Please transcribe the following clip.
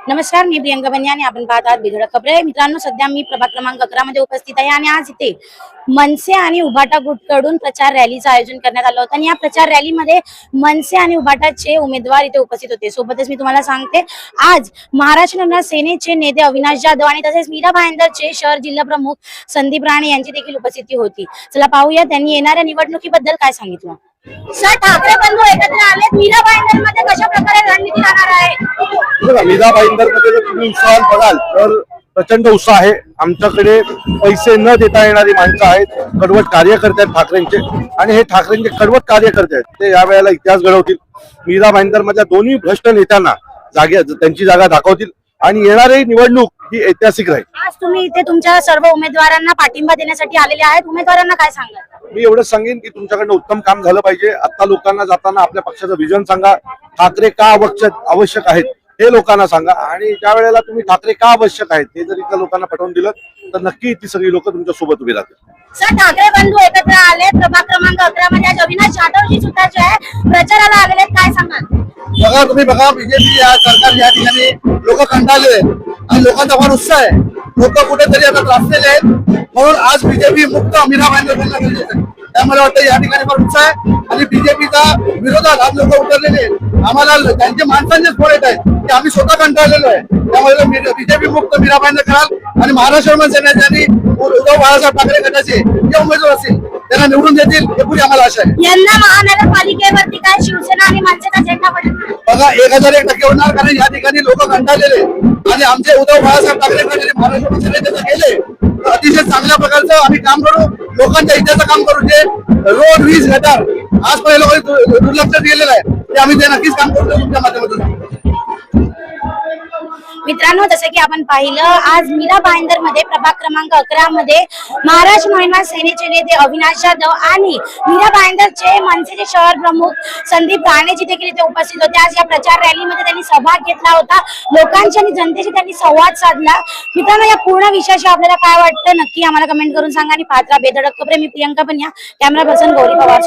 नमस्कार मी प्रियंका बन्या आणि आपण पाहत आहात बिधडक खबरे. मित्रांनो सध्या मी प्रभाग क्रमांक अकरा मध्ये उपस्थित आहे आणि आज इथे मनसे आणि उभाटा गुटकडून प्रचार रॅलीचं आयोजन करण्यात आलं होतं. आणि या प्रचार रॅलीमध्ये मनसे आणि उभाटाचे उमेदवार इथे उपस्थित होते. सोबतच मी तुम्हाला सांगते आज महाराष्ट्र नवनाथ सेनेचे नेते अविनाश जाधव आणि तसेच मीरा भाईंदरचे शहर जिल्हा प्रमुख संदीप राणे यांची देखील उपस्थिती होती. चला पाहूया त्यांनी येणाऱ्या निवडणुकीबद्दल काय सांगितलं. सर ठाकरे बंधू एकत्र आले मीरा भाईंदरमध्ये कशा प्रकारे रणनीती राहणार मध्ये जर तुम्ही उत्साहात बघाल तर प्रचंड उत्साह आहे. आमच्याकडे पैसे न देता येणारी माणसं आहेत कडवट कार्यकर्ते आहेत ठाकरेंचे. आणि हे ठाकरेंचे कडवट कार्यकर्ते आहेत ते या वेळेला इतिहास घडवतील. मीरा भाईंदर मधल्या दोन्ही भ्रष्ट नेत्यांना जागे त्यांची जागा दाखवतील. आणि येणारी निवडणूक ही ऐतिहासिक राहील. आज तुम्ही इथे तुमच्या सर्व उमेदवारांना पाठिंबा देण्यासाठी आलेले आहेत. उमेदवारांना काय सांगाल? मी एवढंच सांगेन की तुमच्याकडनं उत्तम काम झालं पाहिजे. आता लोकांना जाताना आपल्या पक्षाचं विजन सांगा. ठाकरे का आवश्यक आवश्यक आहेत? हे लोकांना सांगा. आणि ज्या वेळेला तुम्ही ठाकरे का आवश्यक आहेत हे जर इथल्या लोकांना पटवून दिलं तर नक्की ती सगळी लोक तुमच्यासोबत उभी राहतील. सर ठाकरे बंधू एकत्र आले प्रभाग क्रमांक अकरा मध्ये आज अविनाश जाधवजी सुद्धा जे आहे प्रचाराला आलेले आहेत. काय सांगाल? बघा तुम्ही बघा बीजेपी या सरकार या ठिकाणी लोक कंटाळले आहेत. आणि लोकांचा फार उत्साह आहे. लोक कुठेतरी आता त्रासलेले आहेत. म्हणून आज बीजेपी मुक्त मीरा भाईंदर त्यामुळे वाटतं या ठिकाणी फार उत्साह आहे. आणि बीजेपीचा विरोधात आज लोक उतरलेले आम्हाला त्यांचे माणसांचेच फोड येत आहेत. की आम्ही स्वतः कंटाळलेलो आहे. त्यामुळे बीजेपी मुक्त मीरा भाईंदर कराल आणि महाराष्ट्र सेनेचे आणि उद्धव बाळासाहेब ठाकरे गटाचे जे उमेदवार असतील त्यांना निवडून देतील हे पुरी आम्हाला आशा आहे. यंदा महानगरपालिकेवरती काय शिवसेना आणि मनसेचा झेंडा पडेल बघा एक हजार एक टक्के होणार कारण या ठिकाणी लोक कंटाळलेले. आणि आमचे उद्धव बाळासाहेब ठाकरे गटाने महाराष्ट्र सेनेचे गेले. अतिशय चांगल्या प्रकारचं आम्ही काम करू. लोकांच्या हिताचं काम करू. जे रोड वीज गटार आजपर्यंत लोकांनी दु- दुर्लक्ष केलेलं आहे. ते आम्ही ते नक्कीच काम करतो तुमच्या माध्यमातून. मित्रांनो जसं की आपण पाहिलं आज मीरा भाईंदरमध्ये प्रभाग क्रमांक अकरा मध्ये महाराष्ट्र महिला सेनेचे नेते अविनाश जाधव आणि मीरा भाईंदरचे मनसेचे शहर प्रमुख संदीप राणेजी देखील इथे उपस्थित होते. आज या प्रचार रॅलीमध्ये त्यांनी सहभाग घेतला होता. लोकांशी आणि जनतेशी त्यांनी संवाद साधला. मित्रांनो या पूर्ण विषयाशी आपल्याला काय वाटतं? नक्की आम्हाला कमेंट करून सांगा आणि पात्रा बेधडक प्रेमी मी प्रियंका पण या. Camera person Gauri Pawar